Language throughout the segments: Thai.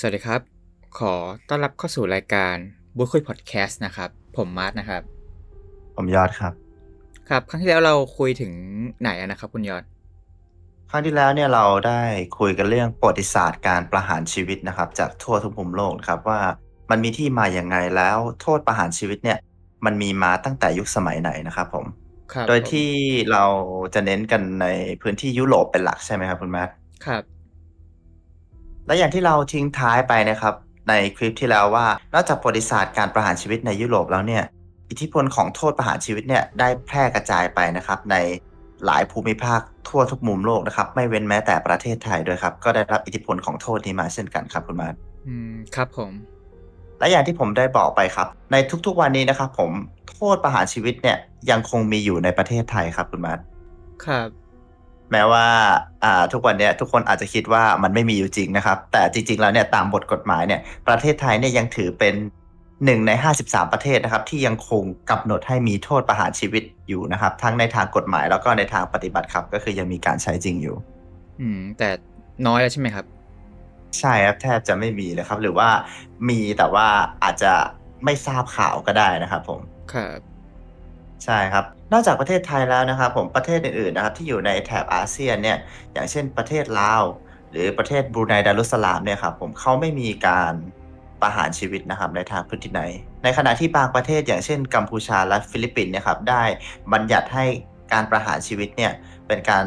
สวัสดีครับ ขอต้อนรับเข้าสู่รายการบุคุยพอดแคสต์นะครับ ผมมาร์ทนะครับ ผมยอดครับ ครับ ครั้งที่แล้วเราคุยถึงไหนอะนะครับ คุณยอด ครั้งที่แล้วเนี่ยเราได้คุยกันเรื่องประวัติศาสตร์การประหารชีวิตนะครับ จากทั่วทุกมุมโลกนะครับว่ามันมีที่มาอย่างไงแล้วโทษประหารชีวิตเนี่ย มันมีมาตั้งแต่ยุคสมัยไหนนะครับผมครับโดยผมที่เราจะเน้นกันในพื้นที่ยุโรปเป็นหลักใช่ไหมครับคุณแมทครับ และอย่างที่เราทิ้งท้ายไปนะครับ ในคลิปที่แล้วว่า นอกจากประวัติศาสตร์การประหารชีวิตในยุโรปแล้วเนี่ย อิทธิพลของโทษประหารชีวิตเนี่ยได้แพร่กระจายไปนะครับ ในหลายภูมิภาคทั่วทุกมุมโลกนะครับ ไม่เว้นแม้แต่ประเทศไทยด้วยครับ ก็ได้รับอิทธิพลของโทษนี้มาเช่นกันครับคุณมาร์ทอืมครับผม และอย่างที่ผมได้บอกไปครับ ในทุกๆวันนี้นะครับ ผมโทษประหารชีวิตเนี่ยยังคงมีอยู่ในประเทศไทยครับคุณมาร์ทครับ แม้ว่าอ่าทุกวันเนี้ยทุกคนอาจจะคิดว่ามันไม่มีอยู่จริงนะครับ แต่จริง ๆ แล้วเนี่ยตามบทกฎหมายเนี่ยประเทศไทยเนี่ยยังถือเป็นหนึ่งใน 53 ประเทศนะครับ ที่ยังคงกำหนดให้มีโทษประหารชีวิตอยู่นะครับ ทั้งในทางกฎหมายแล้วก็ในทางปฏิบัติครับ ก็คือยังมีการใช้จริงอยู่ อืม แต่น้อยแล้วใช่ไหมครับ ใช่ครับแทบจะไม่มีเลยครับ หรือว่ามีแต่ว่าอาจจะไม่ทราบข่าวก็ได้นะครับผมครับ ใช่ครับ นอกจากประเทศไทยแล้วนะครับผมประเทศอื่นๆนะครับที่อยู่ในแถบอาเซียนเนี่ยอย่างเช่นประเทศลาว หรือประเทศบรูไนดารุสลามเนี่ยครับผมเขาไม่มีการประหารชีวิตนะครับในทางพฤตินัยในขณะที่บางประเทศอย่างเช่น กัมพูชาและฟิลิปปินส์เนี่ยครับได้บัญญัติให้การประหารชีวิตเนี่ยเป็นการ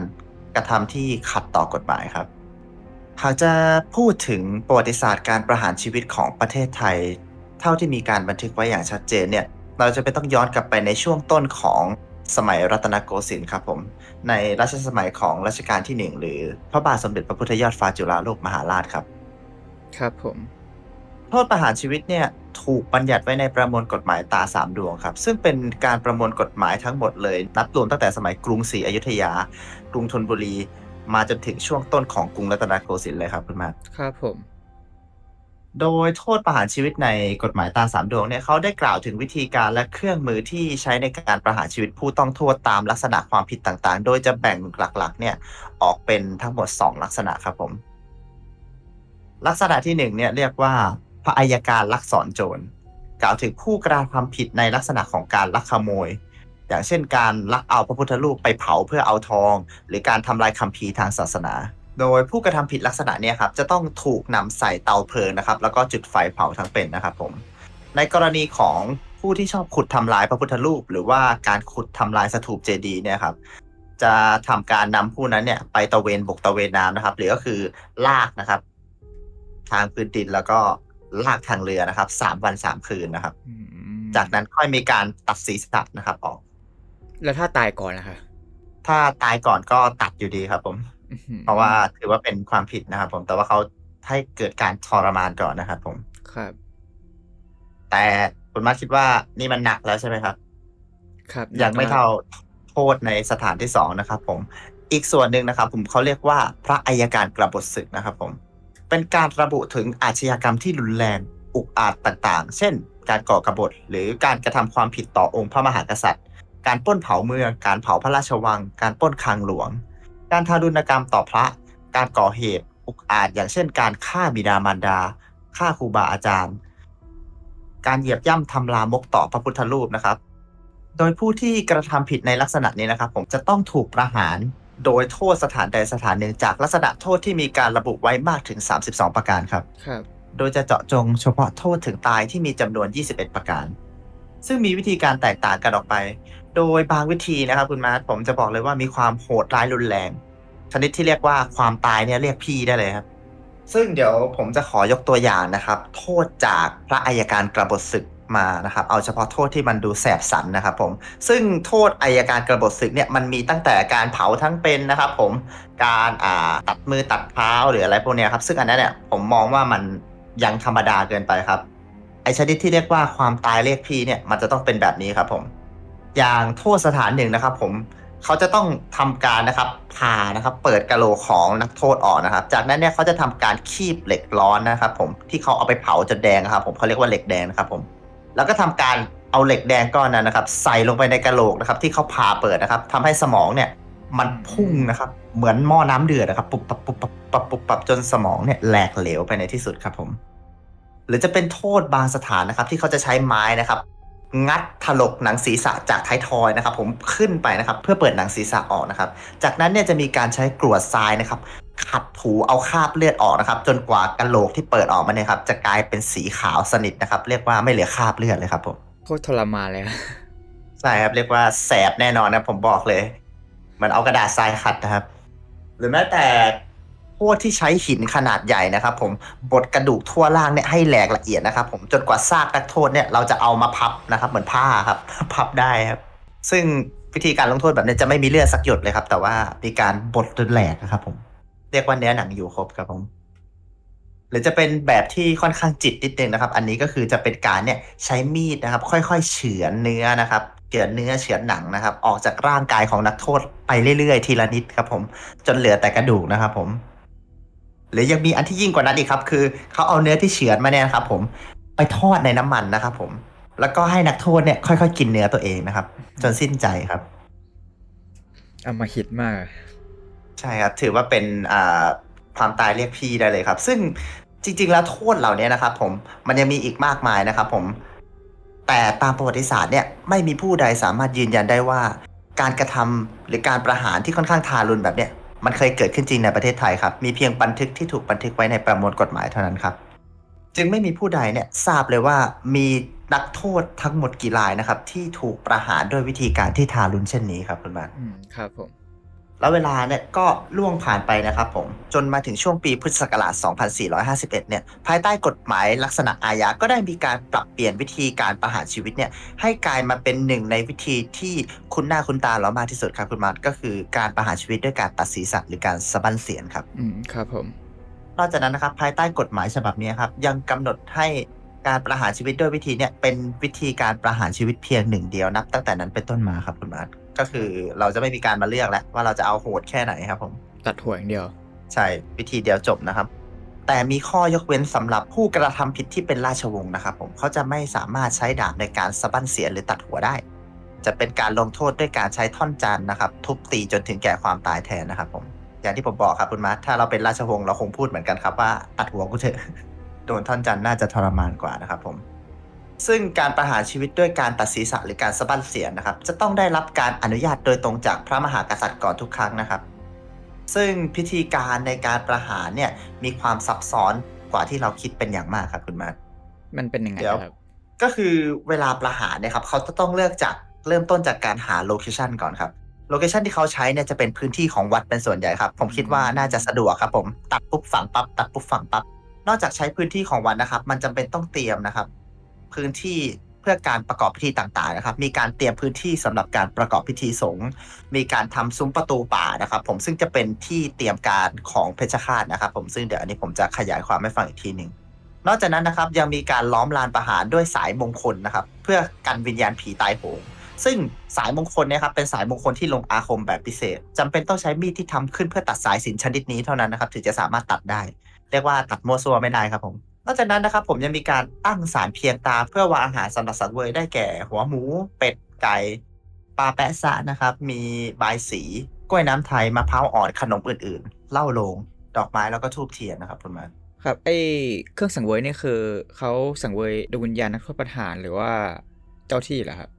กระทำที่ขัดต่อกฎหมายครับหากจะพูดถึงประวัติศาสตร์การประหารชีวิตของประเทศไทย เท่าที่มีการบันทึกไว้อย่างชัดเจนเนี่ย เราจะไม่ต้องย้อนกลับไปในช่วงต้นของสมัยรัตนโกสินทร์ครับผม ในรัชสมัยของรัชกาลที่หนึ่งหรือพระบาทสมเด็จพระพุทธยอดฟ้าจุฬาโลกมหาราชครับ ครับผม โทษประหารชีวิตเนี่ยถูกบัญญัติไว้ในประมวลกฎหมายตาสามดวงครับ ซึ่งเป็นการประมวลกฎหมายทั้งหมดเลย นับรวมตั้งแต่สมัยกรุงศรีอยุธยา กรุงธนบุรี มาจนถึงช่วงต้นของกรุงรัตนโกสินทร์เลยครับคุณมาร์คครับผม โดยโทษประหารชีวิตในกฎหมายตาสามดวงเนี่ยเขาได้กล่าวถึงวิธีการและเครื่องมือที่ใช้ในการประหารชีวิตผู้ต้องโทษตามลักษณะความผิดต่างๆ โดยจะแบ่งหลักๆ เนี่ยออกเป็นทั้งหมด 2 ลักษณะครับผม ลักษณะที่1เนี่ยเรียกว่าพระอัยการลักษรโจรกล่าวถึงผู้กระทำความผิดในลักษณะของการลักขโมย อย่างเช่น การลักเอาพระพุทธรูปไปเผาเพื่อเอาทอง หรือการทำลายคัมภีร์ทางศาสนา โดยผู้กระทำผิดลักษณะเนี้ครับจะต้องถูกนำใส่เตาเพลิงนะครับ แล้วก็จุดไฟเผาทั้งเป็นนะครับผม ในกรณีของผู้ที่ชอบขุดทำลายพระพุทธรูป หรือว่าการขุดทำลายสถูปเจดีย์เนี่ยครับจะทำการนำผู้นั้นเนี่ยไปตะเวนบกตะเวนน้ำนะครับ หรือก็คือลากนะครับ ทางพื้นดินแล้วก็ลากทางเรือนะครับสามวันสามคืนนะครับอืมจากนั้นค่อยมีการตัดศีรษะนะครับออก แล้วถ้าตายก่อนนะคะถ้าตายก่อนก็ตัดอยู่ดีครับผมอื้อหือ เพราะว่าถือว่าเป็นความผิดนะครับผมแต่ว่าเขาให้เกิดการทรมานก่อนนะครับผมครับ แต่คุณมาคิดว่านี่มันหนักแล้วใช่ไหมครับ ครับยังไม่กเท่าโทษในสถานที่สองนะครับผมอีกส่วนหนึ่งนะครับ ผมเขาเรียกว่าพระอัยการกระบฏศึกนะครับผม เป็นการระบุถึงอาชญากรรมที่รุนแรงอุกอาจต่างๆ เช่น การก่อกบฏหรือการกระทำความผิดต่อองค์พระมหากษัตริย์ การปล้นเผาเมือง การเผาพระราชวัง การปล้นคลังหลวง การทารุณกรรมต่อพระ การก่อเหตุอุกอาจอย่างเช่นการฆ่าบิดามารดาฆ่าครูบาอาจารย์ การเหยียบย่ำทำลามกต่อพระพุทธรูปนะครับ โดยผู้ที่กระทำผิดในลักษณะนี้นะครับ ผมจะต้องถูกประหารโดยโทษสถานใดสถานหนึ่งจากลักษณะโทษที่มีการระบุไว้มากถึง 32 ประการครับ ครับ โดยจะเจาะจงเฉพาะโทษถึงตายที่มีจำนวน 21 ประการ ซึ่งมีวิธีการแตกต่างกันออกไป โดยบางวิธีนะครับคุณมาร์ทผมจะบอกเลยว่ามีความโหดร้ายรุนแรง ชนิดที่เรียกว่าความตายเนี่ยเรียกพี่ได้เลยครับ ซึ่งเดี๋ยวผมจะขอยกตัวอย่างนะครับ โทษจากพระอัยการกระบฏศึกมานะครับ เอาเฉพาะโทษที่มันดูแสบสันนะครับผม ซึ่งโทษอัยการกระบฏศึกเนี่ยมันมีตั้งแต่การเผาทั้งเป็นนะครับผม การอ่าตัดมือตัดเท้าหรืออะไรพวกนี้ครับ ซึ่งอันนั้นเนี่ยผมมองว่ามันยังธรรมดาเกินไปครับ ไอชนิดที่เรียกว่าความตายเรียกพี่เนี่ยมันจะต้องเป็นแบบนี้ครับผม อย่างโทษสถานหนึ่งนะครับ ผมเขาจะต้องทำการนะครับผ่านะครับ เปิดกะโหลกของนักโทษออกนะครับ จากนั้นเนี่ยเขาจะทำการคีบเหล็กร้อนนะครับ ผมที่เขาเอาไปเผาจนแดงครับ ผมเขาเรียกว่าเหล็กแดงนะครับ ผม แล้วก็ทำการเอาเหล็กแดงก้อนนั้นนะครับ ใส่ลงไปในกะโหลกนะครับ ที่เขาผ่าเปิดนะครับทำให้สมองเนี่ยมันพุ่งนะครับ เหมือนหม้อน้ำเดือดนะครับปุบปับปุบปับปับปุบปับจนสมองเนี่ยแหลกเหลวไปในที่สุดครับผม หรือจะเป็นโทษบางสถานนะครับ ที่เขาจะใช้ไม้นะครับ งัดถลกหนังศีรษะจากท้ายทอยนะครับ ผมขึ้นไปนะครับ เพื่อเปิดหนังศีรษะออกนะครับ จากนั้นเนี่ยจะมีการใช้กรวดทรายนะครับ ขัดถูเอาคราบเลือดออกนะครับ จนกว่ากะโหลกที่เปิดออกมาเนี่ยครับจะกลายเป็นสีขาวสนิทนะครับ เรียกว่าไม่เหลือคราบเลือดเลยครับผมโคตรทรมานเลยอะใช่ครับเรียกว่าแสบแน่นอนนะผมบอกเลยเหมันเอากระดาษทรายขัดนะครับ หรือแม้แต่ พวกที่ใช้หินขนาดใหญ่นะครับผมบดกระดูกทั่วล่างเนี่ยให้แหลกละเอียดนะครับผมจนกว่าซากนักโทษเนี่ยเราจะเอามาพับนะครับเหมือนผ้าครับพับได้ครับซึ่งวิธีการลงโทษแบบนี้จะไม่มีเลือดสักหยดเลยครับ แต่ว่ามีการบดจนแหลกนะครับ ผม เรียกว่าเนื้อหนังอยู่ครบครับผม หรือจะเป็นแบบที่ค่อนข้างจิตนิดนึงนะครับ อันนี้ก็คือจะเป็นการเนี่ยใช้มีดนะครับ ค่อยๆ เฉือนเนื้อนะครับเฉือนเนื้อเฉือนหนังนะครับ ออกจากร่างกายของนักโทษไปเรื่อยๆ ทีละนิดครับ ผม จนเหลือแต่กระดูกนะครับ ผม หรือยังมีอันที่ยิ่งกว่านั้นอีกครับ คือเขาเอาเนื้อที่เฉือนมาเนี่ยนะครับ ผมไปทอดในน้ำมันนะครับ ผม แล้วก็ให้นักโทษเนี่ยค่อยๆกินเนื้อตัวเองนะครับ จนสิ้นใจครับเอามาฮิตมาก ใช่ครับ ถือว่าเป็นอ่าความตายเรียกพี่ได้เลยครับ ซึ่งจริง ๆ แล้วโทษเหล่านี้นะครับ ผมมันยังมีอีกมากมายนะครับ ผม แต่ตามประวัติศาสตร์เนี่ยไม่มีผู้ใดสามารถยืนยันได้ว่า การกระทำหรือการประหารที่ค่อนข้างทารุณแบบเนี้ย มันเคยเกิดขึ้นจริงในประเทศไทยครับ มีเพียงบันทึกที่ถูกบันทึกไว้ในประมวลกฎหมายเท่านั้นครับ จึงไม่มีผู้ใดเนี่ยทราบเลยว่ามีนักโทษทั้งหมดกี่รายนะครับ ที่ถูกประหารด้วยวิธีการที่ทารุณเช่นนี้ครับคุณบานครับผม แล้วเวลาเนี่ยก็ล่วงผ่านไปนะครับผม จนมาถึงช่วงปีพุทธศักราช 2451 เนี่ย ภายใต้กฎหมายลักษณะอาญา ก็ได้มีการปรับเปลี่ยนวิธีการประหารชีวิตเนี่ย ให้กลายมาเป็นหนึ่งในวิธีที่คุ้นหน้าคุ้นตาเรามากที่สุดครับคุณมาร์ทก็คือการประหารชีวิตด้วยการตัดศีรษะหรือการสะบั้นเสียนครับ อืม ครับผม นอกจากนั้นนะครับภายใต้กฎหมายฉบับนี้ครับยังกำหนดให้การประหารชีวิตด้วยวิธีเนี่ยเป็นวิธีการประหารชีวิตเพียงหนึ่งเดียวนับตั้งแต่นั้นเป็นต้นมาครับคุณมาร์ท ก็คือเราจะไม่มีการมาเลือกแล้ว ว่าเราจะเอาโหดแค่ไหนครับผมตัดหัวอย่างเดียว ใช่วิธีเดียวจบนะครับ แต่มีข้อยกเว้นสำหรับผู้กระทำผิดที่เป็นราชวงศ์นะครับผมเขาจะไม่สามารถใช้ดาบในการสะบั้นเสียนหรือตัดหัวได้ จะเป็นการลงโทษด้วยการใช้ท่อนจานนะครับ ทุบตีจนถึงแก่ความตายแทนนะครับผมอย่างที่ผมบอกครับคุณมาร์ทถ้าเราเป็นราชวงศ์เราคงพูดเหมือนกันครับว่าตัดหัวกูเถอะโดนท่อนจันทร์น่าจะทรมานกว่านะครับผม ซึ่งการประหารชีวิตด้วยการตัดศีรษะหรือการสะบั้นเสียนนะครับ จะต้องได้รับการอนุญาตโดยตรงจากพระมหากษัตริย์ก่อนทุกครั้งนะครับ ซึ่งพิธีการในการประหารเนี่ยมีความซับซ้อนกว่าที่เราคิดเป็นอย่างมากครับคุณมาร์ทมันเป็นยังไงเดี๋ยวครับ ก็คือเวลาประหารเนี่ยครับเขาจะต้องเลือกจากเริ่มต้นจากการหาโลเคชันก่อนครับโลเคชันที่เขาใช้เนี่ยจะเป็นพื้นที่ของวัดเป็นส่วนใหญ่ครับ ผมคิดว่าน่าจะสะดวกครับผมตัดปุ๊บฝังปั๊บตัดปุ๊บฝังปั๊บนอกจากใช้พื้นที่ของวัดนะครับ มันจำเป็นต้องเตรียมนะครับ พื้นที่เพื่อการประกอบพิธีต่างๆนะครับ มีการเตรียมพื้นที่สำหรับการประกอบพิธีสงฆ์ มีการทำซุ้มประตูป่านะครับ ผมซึ่งจะเป็นที่เตรียมการของเพชฌฆาตนะครับผมซึ่งเดี๋ยวอันนี้ผมจะขยายความให้ฟังอีกทีหนึ่งนอกจากนั้นนะครับยังมีการล้อมลานประหารด้วยสายมงคลนะครับ เพื่อกันวิญญาณผีตายโหงซึ่งสายมงคลเนี่ยครับเป็นสายมงคลที่ลงอาคมแบบพิเศษจำเป็นต้องใช้มีดที่ทำขึ้นเพื่อตัดสายสินชนิดนี้เท่านั้นนะครับ ถึงจะสามารถตัดได้ เรียกว่าตัดมั่วซั่วไม่ได้ครับผม นอกจากนั้นนะครับผมยังมีการตั้งสารเพียงตา เพื่อวางอาหารสำหรับสังเวยได้แก่ หัวหมู เป็ดไก่ปลาแปะซะนะครับ มีบายสี กล้วยน้ำไทยมะพร้าวอ่อนขนมอื่นๆเหล้าโลง ดอกไม้แล้วก็ทูบเทียนนะครับคุณมาครับไอเครื่องสังเวยนี่คือเขาสังเวยดวงวิญญาณนักโทษประหารหรือว่าเจ้าที่เหรอครับ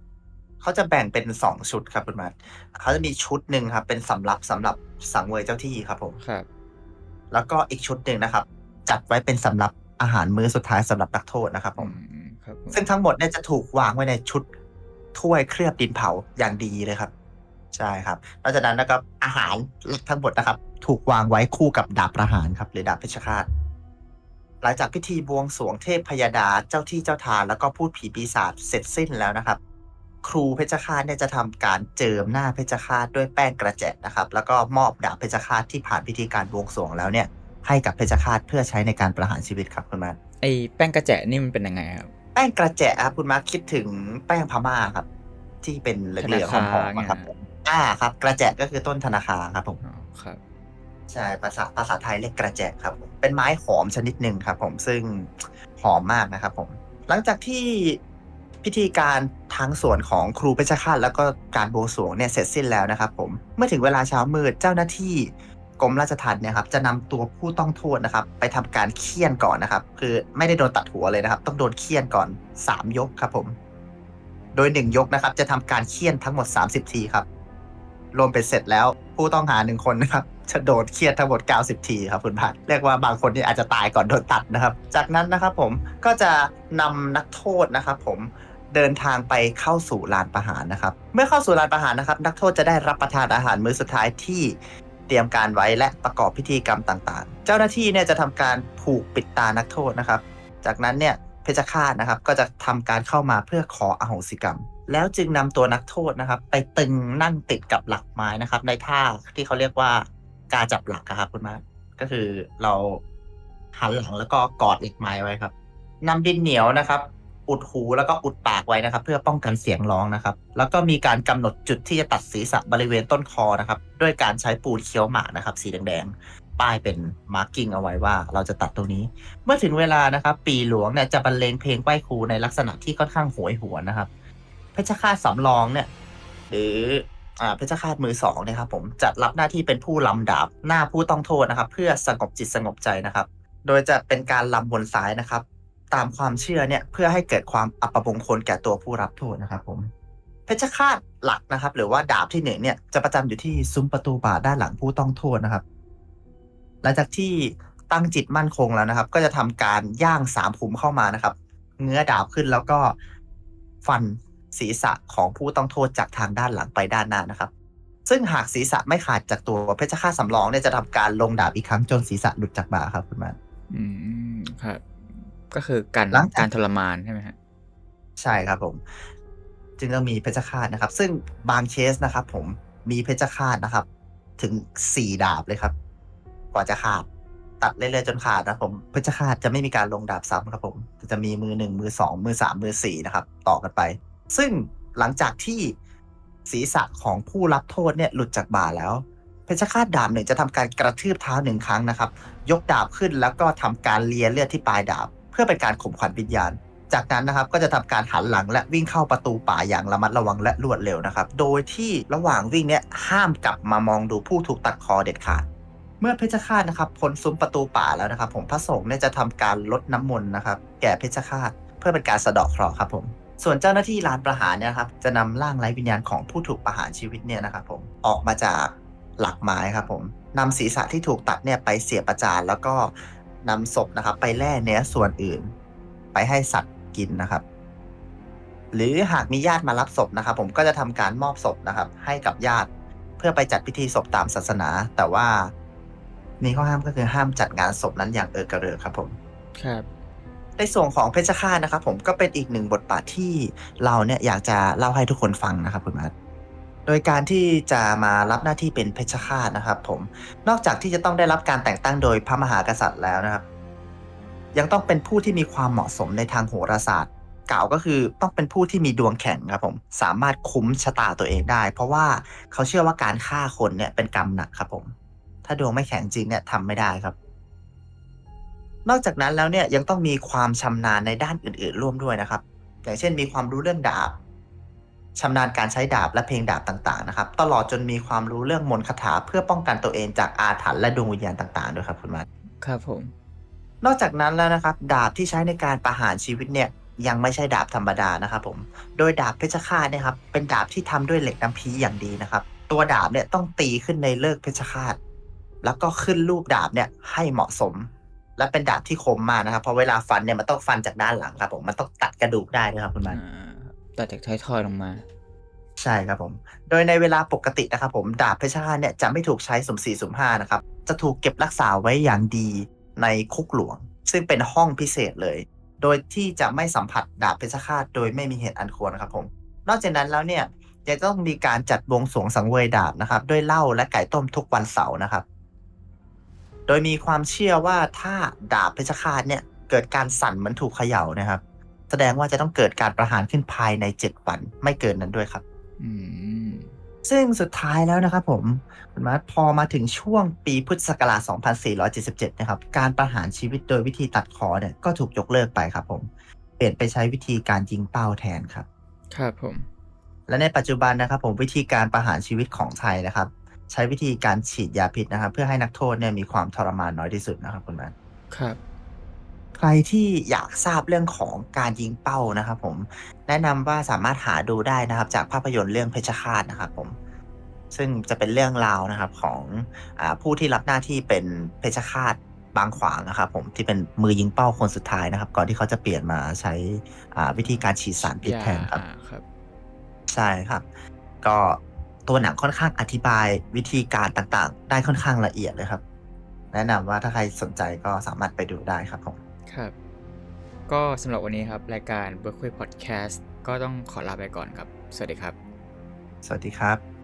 เขาจะแบ่งเป็นสองชุดครับคุณมาเขาจะมีชุดหนึ่งครับ เป็นสำรับสำหรับสังเวยเจ้าที่ครับผมครับ แล้วก็อีกชุดหนึ่งนะครับ จัดไว้เป็นสำหรับ อาหารมื้อสุดท้ายสำหรับนักโทษนะครับผมอืมครับผมซึ่งทั้งหมดเนี่ยจะถูกวางไว้ในชุดถ้วยเคลือบดินเผาอย่างดีเลยครับ ใช่ครับนอกจากนั้นนะครับอาหารทั้งหมดนะครับ ถูกวางไว้คู่กับดาบประหารครับหรือดาบเพชฌฆาตหลังจากพิธีบวงสรวงเทพพยาดาเจ้าที่เจ้าทานแล้วก็พูดผีปีศาจเสร็จสิ้นแล้วนะครับ ครูเพชฌฆาตเนี่ยจะทำการเจิมหน้าเพชฌฆาตด้วยแป้งกระแจะนะครับ แล้วก็มอบดาบเพชฌฆาตที่ผ่านพิธีการบวงสรวงแล้วเนี่ย ให้กับเพชฌฆาตเพื่อใช้ในการประหารชีวิตครับคุณมาร์คไอแป้งกระแจะนี่มันเป็นยังไงครับ แป้งกระแจะครับคุณมาร์คคิดถึงแป้งพม่าครับ ที่เป็นเหลืองๆหอมๆอะครับผมอ่าครับ กระแจะก็คือต้นธนาคารครับผม อ๋อครับ ใช่ภาษาภาษาไทยเรียกกระแจครับผมเป็นไม้หอมชนิดหนึ่งครับผมซึ่งหอมมากนะครับผม หลังจากที่พิธีการทั้งส่วนของครูเพชฌฆาตแล้วก็การบวงสรวงเนี่ยเสร็จสิ้นแล้วนะครับผมเมื่อถึงเวลาเช้ามืดเจ้าหน้าที่ กรมราชทัณฑ์เนี่ยครับจะนำตัวผู้ต้องโทษนะครับ ไปทำการเคี่ยนก่อนนะครับ คือไม่ได้โดนตัดหัวเลยนะครับ ต้องโดนเคี่ยนก่อน 3 ยกครับผม โดย 1 ยกนะครับ จะทำการเคี่ยนทั้งหมด 30 ทีครับ รวมเป็นเสร็จแล้วผู้ต้องหาหนึ่งคนนะครับจะโดนเคี่ยนทั้งหมด 90 ทีครับคุณพัดเรียกว่าบางคนนี่อาจจะตายก่อนโดนตัดนะครับ จากนั้นนะครับผมก็จะนำนักโทษนะครับผมเดินทางไปเข้าสู่ลานประหารนะครับ เมื่อเข้าสู่ลานประหารนะครับ นักโทษจะได้รับประทานอาหารมื้อสุดท้ายที่ เตรียมการไว้และประกอบพิธีกรรมต่างๆ เจ้าหน้าที่เนี่ยจะทำการผูกปิดตานักโทษนะครับ จากนั้นเนี่ยเพชฌฆาตนะครับก็จะทำการเข้ามาเพื่อขออโหสิกรรม แล้วจึงนำตัวนักโทษนะครับ ไปตึงนั่งติดกับหลักไม้นะครับ ในท่าที่เขาเรียกว่าการจับหลักครับคุณมาก็คือเราหันหลังแล้วก็กอดเหล็กไม้ไว้ครับนำดินเหนียวนะครับ อุดหูแล้วก็อุดปากไว้นะครับ เพื่อป้องกันเสียงร้องนะครับ แล้วก็มีการกำหนดจุดที่จะตัดศีรษะบริเวณต้นคอนะครับ ด้วยการใช้ปูนเคี้ยวหมากนะครับ สีแดงๆป้ายเป็นมาร์กิ้งเอาไว้ว่าเราจะตัดตรงนี้ เมื่อถึงเวลานะครับ ปีหลวงเนี่ยจะบรรเลงเพลงไหว้ครูในลักษณะที่ค่อนข้างโหยหวนนะครับเพชฌฆาตสำรองเนี่ย หรืออ่าเพชฌฆาตมือสองนี่ยครับผมจะรับหน้าที่เป็นผู้ลำดาบหน้าผู้ต้องโทษนะครับ เพื่อสงบจิตสงบใจนะครับ โดยจะเป็นการลำบนซ้ายนะครับ ตามความเชื่อเนี่ยเพื่อให้เกิดความอัปมงคลแก่ตัวผู้รับโทษนะครับผมเพชฌฆาตหลักนะครับ หรือว่าดาบที่หนึ่งเนี่ยจะประจำอยู่ที่ซุ้มประตูบาด้านหลังผู้ต้องโทษนะครับ หลังจากที่ตั้งจิตมั่นคงแล้วนะครับ ก็จะทำการย่างสามขุมเข้ามานะครับ เงื้อดาบขึ้นแล้วก็ฟันศีรษะของผู้ต้องโทษจากทางด้านหลังไปด้านหน้านะครับ ซึ่งหากศีรษะไม่ขาดจากตัวเพชฌฆาตสำรองเนี่ยจะทำการลงดาบอีกครั้งจนศีรษะหลุดจากบ่าครับคุณแมนอืมครับ ก็คือการหลังจาก การทรมานใช่ไหมฮะ ใช่ครับผม จึงต้องมีเพชฌฆาตนะครับ ซึ่งบางเคสนะครับ ผมมีเพชฌฆาตนะครับ ถึงสี่ดาบเลยครับ กว่าจะขาด ตัดเรื่อยๆจนขาดนะครับผมเพชฌฆาตจะไม่มีการลงดาบซ้ำครับ ผมจะมีมือหนึ่งมือสองมือสามมือสี่นะครับ ต่อกันไป ซึ่งหลังจากที่ศีรษะของผู้รับโทษเนี่ยหลุดจากบ่าแล้ว เพชฌฆาตดาบหนึ่งจะทำการกระทืบเท้าหนึ่งครั้งนะครับ ยกดาบขึ้นแล้วก็ทำการเลียเลือดที่ปลายดาบ เพื่อเป็นการข่มขวัญวิญญาณ จากนั้นนะครับก็จะทำการหันหลังและวิ่งเข้าประตูป่าอย่างระมัดระวังและรวดเร็วนะครับ โดยที่ระหว่างวิ่งเนี่ยห้ามกลับมามองดูผู้ถูกตัดคอเด็ดขาดเมื่อเพชฌฆาตนะครับพ้นซุ้มประตูป่าแล้วนะครับ ผมพระสงฆ์เนี่ยจะทำการลดน้ำมนต์นะครับ แก่เพชฌฆาตเพื่อเป็นการสะเดาะเคราะห์ครับผม ส่วนเจ้าหน้าที่ลานประหารเนี่ยครับจะนำร่างไร้วิญญาณของผู้ถูกประหารชีวิตเนี่ยนะครับผมออกมาจากหลักไม้ครับผมนำศีรษะที่ถูกตัดเนี่ยไปเสียบประจานแล้วก็ นำศพนะครับ ไปแล่เนื้อส่วนอื่น ไปให้สัตว์กินนะครับ หรือหากมีญาติมารับศพนะครับ ผมก็จะทำการมอบศพนะครับ ให้กับญาติเพื่อไปจัดพิธีศพตามศาสนา แต่ว่ามีข้อห้ามก็คือห้ามจัดงานศพนั้นอย่างเออกระเริกครับ ผม ครับในส่วนของเพชฌฆาตนะครับ ผมก็เป็นอีกหนึ่งบทบาทที่เราเนี่ยอยากจะเล่าให้ทุกคนฟังนะครับคุณมัดโดยการที่จะมารับหน้าที่เป็นเพชฌฆาตนะครับ ผมนอกจากที่จะต้องได้รับการแต่งตั้งโดยพระมหากษัตริย์แล้วนะครับ ยังต้องเป็นผู้ที่มีความเหมาะสมในทางโหราศาสตร์กล่าวก็คือต้องเป็นผู้ที่มีดวงแข็งครับผมสามารถคุ้มชะตาตัวเองได้ เพราะว่าเขาเชื่อว่าการฆ่าคนเนี่ยเป็นกรรมหนักครับผม ถ้าดวงไม่แข็งจริงเนี่ยทำไม่ได้ครับ นอกจากนั้นแล้วเนี่ยยังต้องมีความชำนาญในด้านอื่น ๆ ร่วมด้วยนะครับอย่างเช่นมีความรู้เรื่องดาบ ชำนาญการใช้ดาบและเพลงดาบต่างๆนะครับ ตลอดจนมีความรู้เรื่องมนต์คาถาเพื่อป้องกันตัวเองจากอาถรรพ์และดวงวิญญาณต่างๆด้วยครับคุณมา ครับผม นอกจากนั้นแล้วนะครับ ดาบที่ใช้ในการประหารชีวิตเนี่ยยังไม่ใช่ดาบธรรมดานะครับผม โดยดาบเพชฌฆาตเนี่ยครับเป็นดาบที่ทำด้วยเหล็กน้ำพีอย่างดีนะครับ ตัวดาบเนี่ยต้องตีขึ้นในเลิกเพชฌฆาต แล้วก็ขึ้นรูปดาบเนี่ยให้เหมาะสม และเป็นดาบที่คมมากนะครับเพราะเวลาฟันเนี่ยมันต้องฟันจากด้านหลังครับผมมันต้องตัดกระดูกได้นะครับคุณมัน อ่า ตัดจากท้ายทอยลงมา ใช่ครับผม โดยในเวลาปกตินะครับผมดาบเพชฌฆาตเนี่ยจะไม่ถูกใช้สมสี่สมห้านะครับ จะถูกเก็บรักษาไว้อย่างดีในคุกหลวง ซึ่งเป็นห้องพิเศษเลย โดยที่จะไม่สัมผัสดาบเพชฌฆาตโดยไม่มีเหตุอันควรนะครับผม นอกจากนั้นแล้วเนี่ยจะต้องมีการจัดบวงสรวงสังเวยดาบนะครับด้วยเหล้าและไก่ต้มทุกวันเสาร์นะครับ โดยมีความเชื่อว่าถ้าดาบเพชฌฆาตเนี่ยเกิดการสั่นเหมือนถูกเขย่านะครับ แสดงว่าจะต้องเกิดการประหารขึ้นภายใน7วันไม่เกินนั้นด้วยครับ อืมซึ่งสุดท้ายแล้วนะครับผมคุณมาร์ทพอมาถึงช่วงปีพุทธศักราช 2477 นะครับ การประหารชีวิตโดยวิธีตัดคอเนี่ยก็ถูกยกเลิกไปครับผมปลี่ยนไปใช้วิธีการยิงเป้าแทนครับ ครับผม และในปัจจุบันนะครับผมวิธีการประหารชีวิตของไทยนะครับ ใช้วิธีการฉีดยาพิษนะครับ เพื่อให้นักโทษเนี่ยมีความทรมานน้อยที่สุดนะครับคุณแมนครับ ใครที่อยากทราบเรื่องของการยิงเป้านะครับผมแนะนำว่าสามารถหาดูได้นะครับ จากภาพยนตร์เรื่องเพชฌฆาตนะครับผมซึ่งจะเป็นเรื่องราวนะครับของอาผู้ที่รับหน้าที่เป็นเพชฌฆาตบางขวางนะครับผมที่เป็นมือยิงเป้าคนสุดท้ายนะครับ ก่อนที่เขาจะเปลี่ยนมาใช้อ่าวิธีการฉีดสารพิษแทนครับยาครับ ใช่ครับ ก็ตัวหนังค่อนข้างอธิบายวิธีการต่างๆ ได้ค่อนข้างละเอียดเลยครับ แนะนำว่าถ้าใครสนใจก็สามารถไปดูได้ครับผม ครับ ก็สำหรับวันนี้ครับ รายการ b e r k e l e y Podcast ก็ต้องขอลาไปก่อนครับ สวัสดีครับ สวัสดีครับ